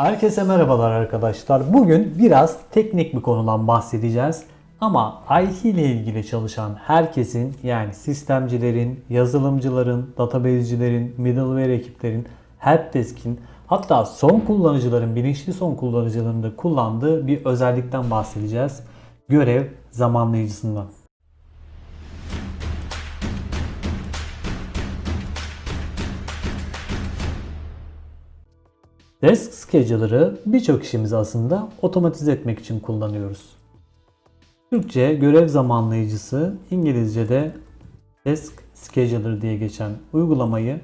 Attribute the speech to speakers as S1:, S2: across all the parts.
S1: Herkese merhabalar arkadaşlar. Bugün biraz teknik bir konudan bahsedeceğiz. Ama IT ile ilgili çalışan herkesin yani sistemcilerin, yazılımcıların, database'cilerin, middleware ekiplerin, helpdesk'in hatta son kullanıcıların, bilinçli son kullanıcıların da kullandığı bir özellikten bahsedeceğiz. Görev zamanlayıcısından. Desk scheduler'ı birçok işimizi aslında otomatize etmek için kullanıyoruz. Türkçe görev zamanlayıcısı, İngilizce'de Desk Scheduler diye geçen uygulamayı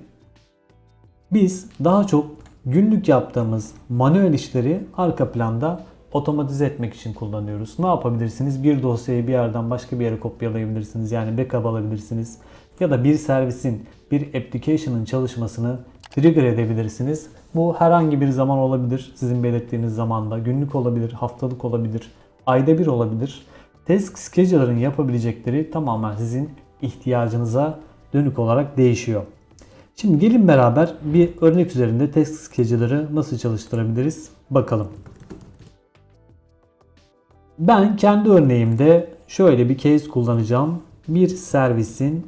S1: biz daha çok günlük yaptığımız manuel işleri arka planda otomatize etmek için kullanıyoruz. Ne yapabilirsiniz? Bir dosyayı bir yerden başka bir yere kopyalayabilirsiniz. Yani backup alabilirsiniz. Ya da bir servisin, bir application'ın çalışmasını trigger edebilirsiniz. Bu herhangi bir zaman olabilir. Sizin belirttiğiniz zamanda. Günlük olabilir, haftalık olabilir, ayda bir olabilir. Task Scheduler'ın yapabilecekleri tamamen sizin ihtiyacınıza dönük olarak değişiyor. Şimdi gelin beraber bir örnek üzerinde Task Scheduler'ı nasıl çalıştırabiliriz bakalım. Ben kendi örneğimde şöyle bir case kullanacağım. Bir servisin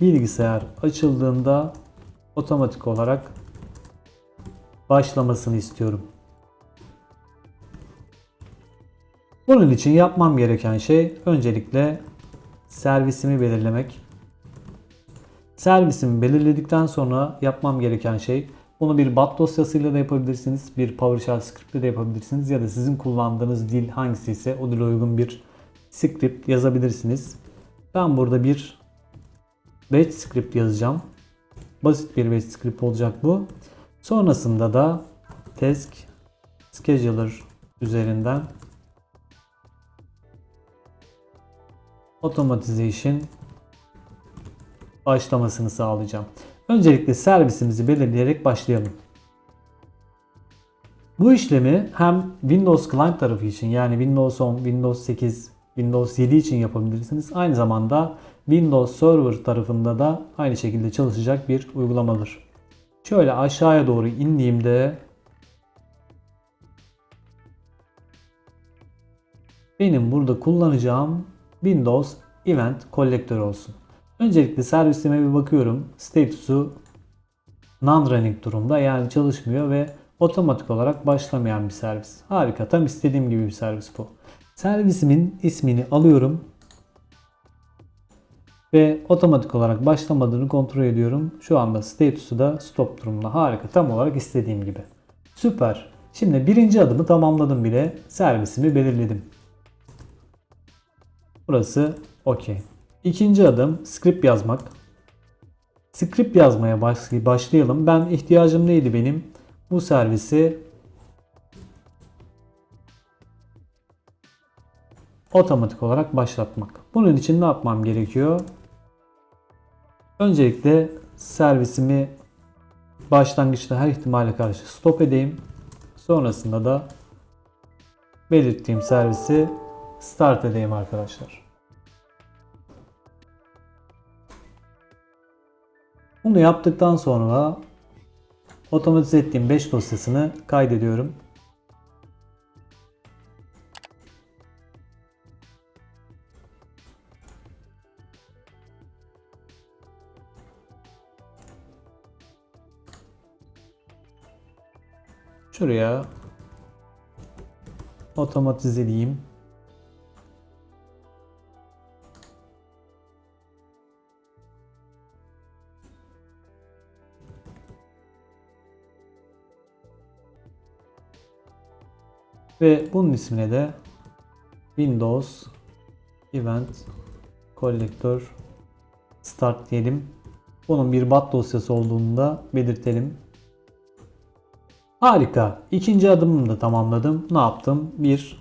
S1: bilgisayar açıldığında otomatik olarak başlamasını istiyorum. Bunun için yapmam gereken şey öncelikle servisimi belirlemek. Servisimi belirledikten sonra yapmam gereken şey bunu bir bat dosyasıyla da yapabilirsiniz, bir PowerShell script de yapabilirsiniz ya da sizin kullandığınız dil hangisi ise o dile uygun bir script yazabilirsiniz. Ben burada bir batch script yazacağım. Basit bir batch script olacak bu. Sonrasında da task scheduler üzerinden automatization başlamasını sağlayacağım. Öncelikle servisimizi belirleyerek başlayalım. Bu işlemi hem Windows Client tarafı için yani Windows 10, Windows 8, Windows 7 için yapabilirsiniz. Aynı zamanda Windows Server tarafında da aynı şekilde çalışacak bir uygulamadır. Şöyle aşağıya doğru indiğimde benim burada kullanacağım Windows Event Collector olsun. Öncelikle servisime bir bakıyorum. Statusu non-running durumda yani çalışmıyor ve otomatik olarak başlamayan bir servis. Harika tam istediğim gibi bir servis bu. Servisimin ismini alıyorum ve otomatik olarak başlamadığını kontrol ediyorum. Şu anda statusu da stop durumda. Harika tam olarak istediğim gibi. Süper. Şimdi birinci adımı tamamladım bile. Servisimi belirledim. Burası okey. İkinci adım script yazmak. Script yazmaya başlayalım. Ben ihtiyacım neydi benim? Bu servisi otomatik olarak başlatmak. Bunun için ne yapmam gerekiyor? Öncelikle servisimi başlangıçta her ihtimale karşı stop edeyim. Sonrasında da belirttiğim servisi start edeyim arkadaşlar. Bunu yaptıktan sonra otomatize ettiğim 5 dosyasını kaydediyorum. Şuraya otomatize edeyim. Ve bunun ismine de Windows Event Collector Start diyelim. Bunun bir bat dosyası olduğunu da belirtelim. Harika. İkinci adımımı da tamamladım. Ne yaptım? Bir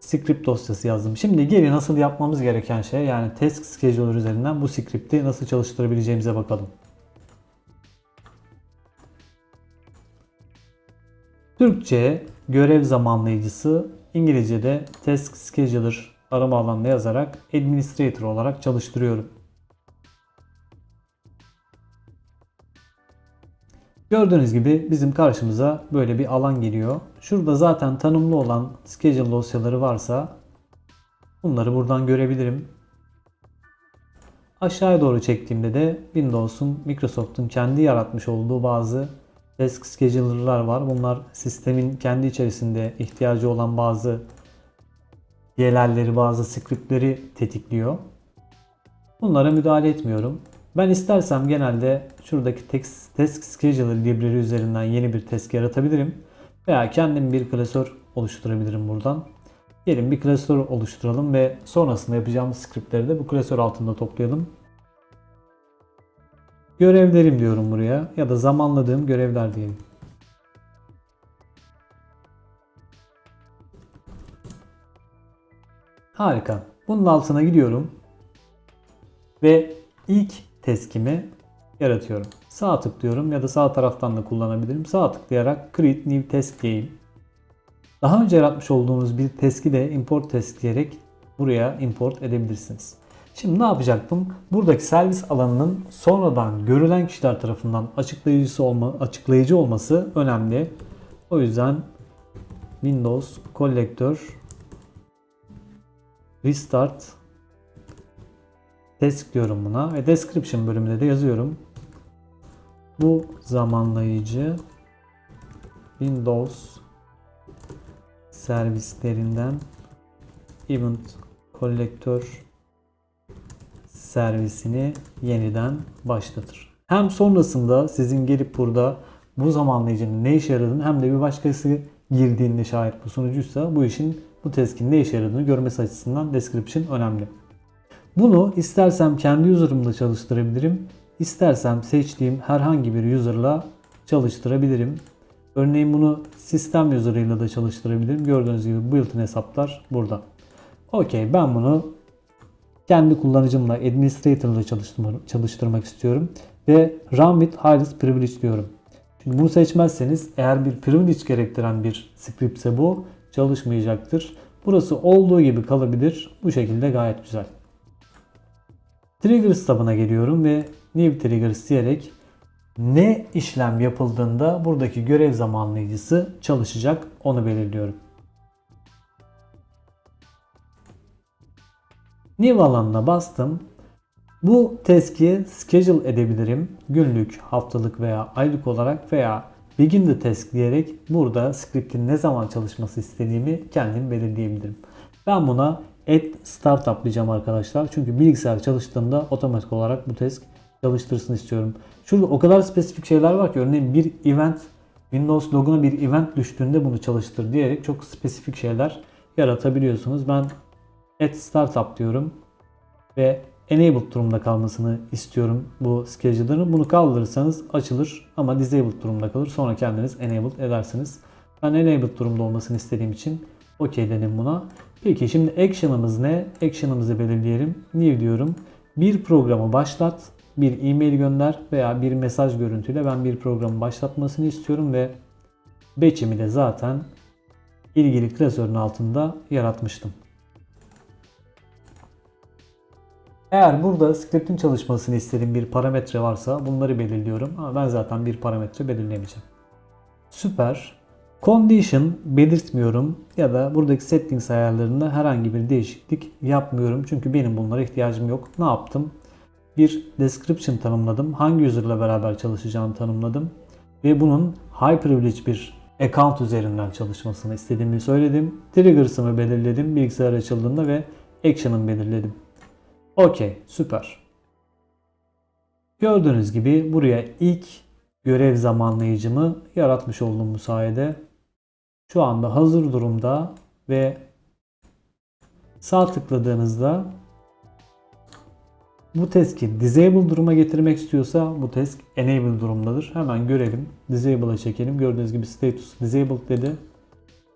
S1: script dosyası yazdım. Şimdi geri nasıl yapmamız gereken şey yani task scheduler üzerinden bu script'i nasıl çalıştırabileceğimize bakalım. Türkçe görev zamanlayıcısı, İngilizce'de task scheduler arama alanına yazarak administrator olarak çalıştırıyorum. Gördüğünüz gibi bizim karşımıza böyle bir alan geliyor. Şurada zaten tanımlı olan schedule dosyaları varsa bunları buradan görebilirim. Aşağıya doğru çektiğimde de Windows'un, Microsoft'un kendi yaratmış olduğu bazı task scheduler'lar var. Bunlar sistemin kendi içerisinde ihtiyacı olan bazı YLL'leri, bazı script'leri tetikliyor. Bunlara müdahale etmiyorum. Ben istersem genelde şuradaki text, task scheduler library üzerinden yeni bir task yaratabilirim. Veya kendim bir klasör oluşturabilirim buradan. Gelin bir klasör oluşturalım ve sonrasında yapacağımız scriptleri de bu klasör altında toplayalım. Görevlerim diyorum buraya ya da zamanladığım görevler diyelim. Harika. Bunun altına gidiyorum ve ilk teskimi yaratıyorum. Sağ tıklıyorum ya da sağ taraftan da kullanabilirim. Sağ tıklayarak Create New Task diyeyim. Daha önce yaratmış olduğunuz bir teski de import task diyerek buraya import edebilirsiniz. Şimdi ne yapacaktım? Buradaki servis alanının sonradan görülen kişiler tarafından açıklayıcısı olma, açıklayıcı olması önemli. O yüzden Windows Collector Restart Task diyorum buna ve Description bölümünde de yazıyorum. Bu zamanlayıcı Windows servislerinden Event Collector servisini yeniden başlatır. Hem sonrasında sizin gelip burada bu zamanlayıcının ne işe yaradığını hem de bir başkası girdiğinde şayet bu sunucuysa bu işin bu teskin ne işe yaradığını görmesi açısından description önemli. Bunu istersem kendi user'ımda çalıştırabilirim. İstersem seçtiğim herhangi bir user'la çalıştırabilirim. Örneğin bunu sistem user'ıyla da çalıştırabilirim. Gördüğünüz gibi built-in hesaplar burada. Okey ben bunu kendi kullanıcımla administrator'la çalıştırmak, çalıştırmak istiyorum. Ve run with highest privilege diyorum. Çünkü bunu seçmezseniz eğer bir privilege gerektiren bir script ise bu çalışmayacaktır. Burası olduğu gibi kalabilir. Bu şekilde gayet güzel. Triggers tabına geliyorum ve New Triggers diyerek ne işlem yapıldığında buradaki görev zamanlayıcısı çalışacak onu belirliyorum. New alanına bastım. Bu task'i schedule edebilirim. Günlük, haftalık veya aylık olarak veya begin the task diyerek burada script'in ne zaman çalışması istediğimi kendim belirleyebilirim. Ben buna add startup diyeceğim arkadaşlar. Çünkü bilgisayar çalıştığında otomatik olarak bu task çalıştırsın istiyorum. Şurada o kadar spesifik şeyler var ki örneğin bir event Windows loguna bir event düştüğünde bunu çalıştır diyerek çok spesifik şeyler yaratabiliyorsunuz. Ben add startup diyorum ve enabled durumda kalmasını istiyorum bu scheduler'ın. Bunu kaldırırsanız açılır ama disabled durumda kalır. Sonra kendiniz enabled edersiniz. Ben enabled durumda olmasını istediğim için OK dedim buna. Peki şimdi action'ımız ne? Action'ımızı belirleyelim. New diyorum. Bir programı başlat, bir e-mail gönder veya bir mesaj görüntüyle ben bir programı başlatmasını istiyorum ve batch'imi de zaten ilgili klasörün altında yaratmıştım. Eğer burada script'in çalışmasını istediğim bir parametre varsa bunları belirliyorum ama ben zaten bir parametre belirlemeyeceğim. Süper. Condition belirtmiyorum ya da buradaki settings ayarlarında herhangi bir değişiklik yapmıyorum. Çünkü benim bunlara ihtiyacım yok. Ne yaptım? Bir description tanımladım. Hangi user'la beraber çalışacağını tanımladım. Ve bunun high privilege bir account üzerinden çalışmasını istediğimi söyledim. Triggers'ımı belirledim bilgisayar açıldığında ve action'ımı belirledim. Okey, süper. Gördüğünüz gibi buraya ilk görev zamanlayıcımı yaratmış oldum bu sayede. Şu anda hazır durumda ve sağ tıkladığınızda bu task'i disable duruma getirmek istiyorsa bu task enable durumdadır. Hemen görelim. Disable'a çekelim. Gördüğünüz gibi status disabled dedi.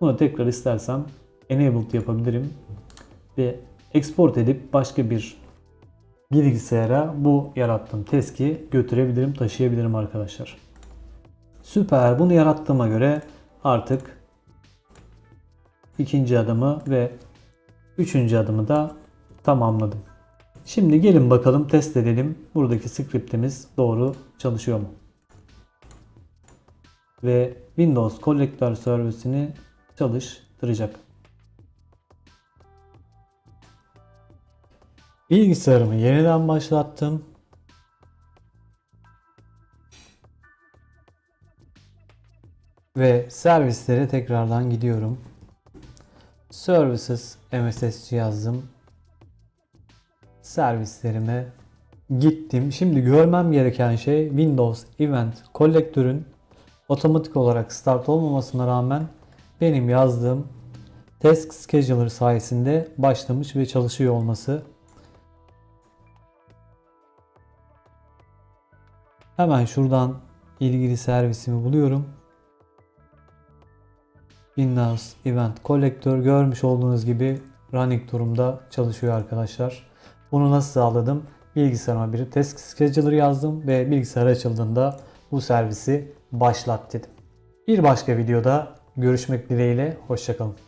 S1: Bunu tekrar istersem enabled yapabilirim. Ve export edip başka bir bilgisayara bu yarattığım task'i götürebilirim, taşıyabilirim arkadaşlar. Süper. Bunu yarattığıma göre artık ikinci adımı ve üçüncü adımı da tamamladım. Şimdi gelin bakalım test edelim. Buradaki scriptimiz doğru çalışıyor mu? ve Windows Collector servisini çalıştıracak. Bilgisayarımı yeniden başlattım. Ve servislere tekrardan gidiyorum. Services MSS yazdım. Servislerime gittim. Şimdi görmem gereken şey Windows Event Collector'ün otomatik olarak start olmamasına rağmen benim yazdığım Task Scheduler sayesinde başlamış ve çalışıyor olması. Hemen şuradan ilgili servisimi buluyorum. Windows Event Collector görmüş olduğunuz gibi running durumda çalışıyor arkadaşlar. Bunu nasıl sağladım? Bilgisayarıma bir Task Scheduler yazdım ve bilgisayar açıldığında bu servisi başlat dedim. Bir başka videoda görüşmek dileğiyle hoşçakalın.